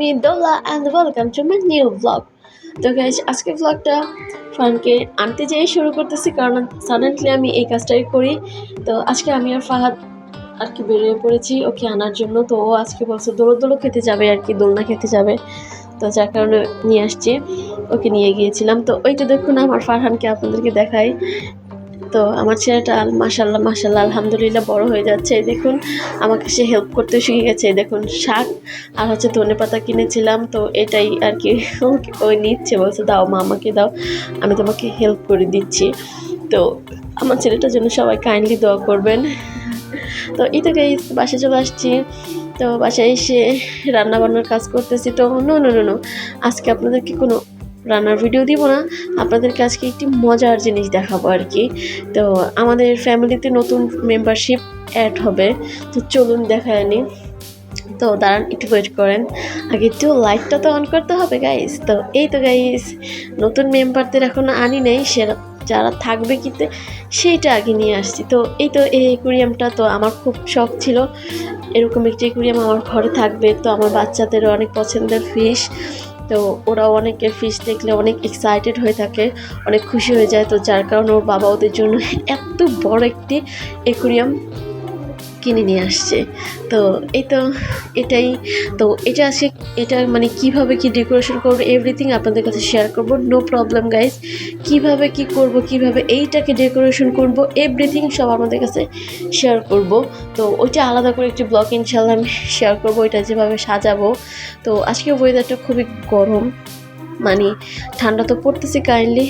Me Dola and welcome to my new blog তো guys আজকে ব্লগটা ফানকে আনতে যেয়ে শুরু করতেছি, কারণ সাডেনলি আমি এই কাজটাই করি। তো আজকে আমি আর ফাহাদ আর কি বেরিয়ে পড়েছি ওকে আনার জন্য। তো ও আজকে বলছে, দোলো দোলো খেতে যাবে আর কি, দোলনা খেতে যাবে। তো যার কারণে নিয়ে আসছি। ওকে নিয়ে গিয়েছিলাম। তো ওইটা দেখুন, আমার ফারহানকে আপনাদেরকে দেখাই। তো আমার ছেলেটা মাসাল্লাহ মাসাল্লাহ আলহামদুলিল্লাহ বড় হয়ে যাচ্ছে। দেখুন, আমাকে সে হেল্প করতে শিখে গেছে। দেখুন, শাক আর হচ্ছে ধনে পাতা কিনেছিলাম, তো এটাই আর কি ওই নিচ্ছে, বলছে, দাও মা, আমাকে দাও, আমি তোমাকে হেল্প করে দিচ্ছি। তো আমার ছেলেটার জন্য সবাই কাইন্ডলি দোয়া করবেন। তো এই থেকে বাসায় চলে আসছি। তো বাসায় এসে রান্না বান্নার কাজ করতেছি। তো নো নো নো আজকে আপনাদেরকে কোনো রান্নার ভিডিও দিব না। আপনাদেরকে আজকে একটি মজার জিনিস দেখাবো আর কি। তো আমাদের ফ্যামিলিতে নতুন মেম্বারশিপ অ্যাড হবে। তো চলুন দেখায় আনি তো দাঁড়ান, একটু ওয়েট করেন। আগে একটু লাইটটা তো অন করতে হবে গাইস তো এই তো গাইস নতুন মেম্বারদের এখন আনি নেই। সেরা যারা থাকবে কিতে সেইটা আগে নিয়ে আসছি। তো এই তো, এই অ্যাকুরিয়ামটা তো আমার খুব শখ ছিল। এরকম একটি অ্যাকুরিয়াম আমার ঘরে থাকবে। তো আমার বাচ্চাদেরও অনেক পছন্দের ফিশ তো ওরাও অনেকে ফিশ দেখলে অনেক এক্সাইটেড হয়ে থাকে, অনেক খুশি হয়ে যায়। তো যার কারণে ওর বাবা ওদের জন্য এত বড় একটি অ্যাকুরিয়াম কিনে নিয়ে আসছে। তো এই তো এটাই, তো এটা আছে এটা মানে কীভাবে কি ডেকোরেশন করব এভরিথিং আপনাদের কাছে শেয়ার করব। নো প্রবলেম গাইজ কীভাবে কি করব, কীভাবে এইটাকে ডেকোরেশন করব এভরিথিং সব আমাদের কাছে শেয়ার করব। তো ওইটা আলাদা করে একটি ব্লগ ইনশাল্লাহ আমি শেয়ার করব, ওইটা যেভাবে সাজাবো। তো আজকে ওয়েদারটা খুবই গরম মানে ঠান্ডা তো পড়তেছে কাইন্ডলি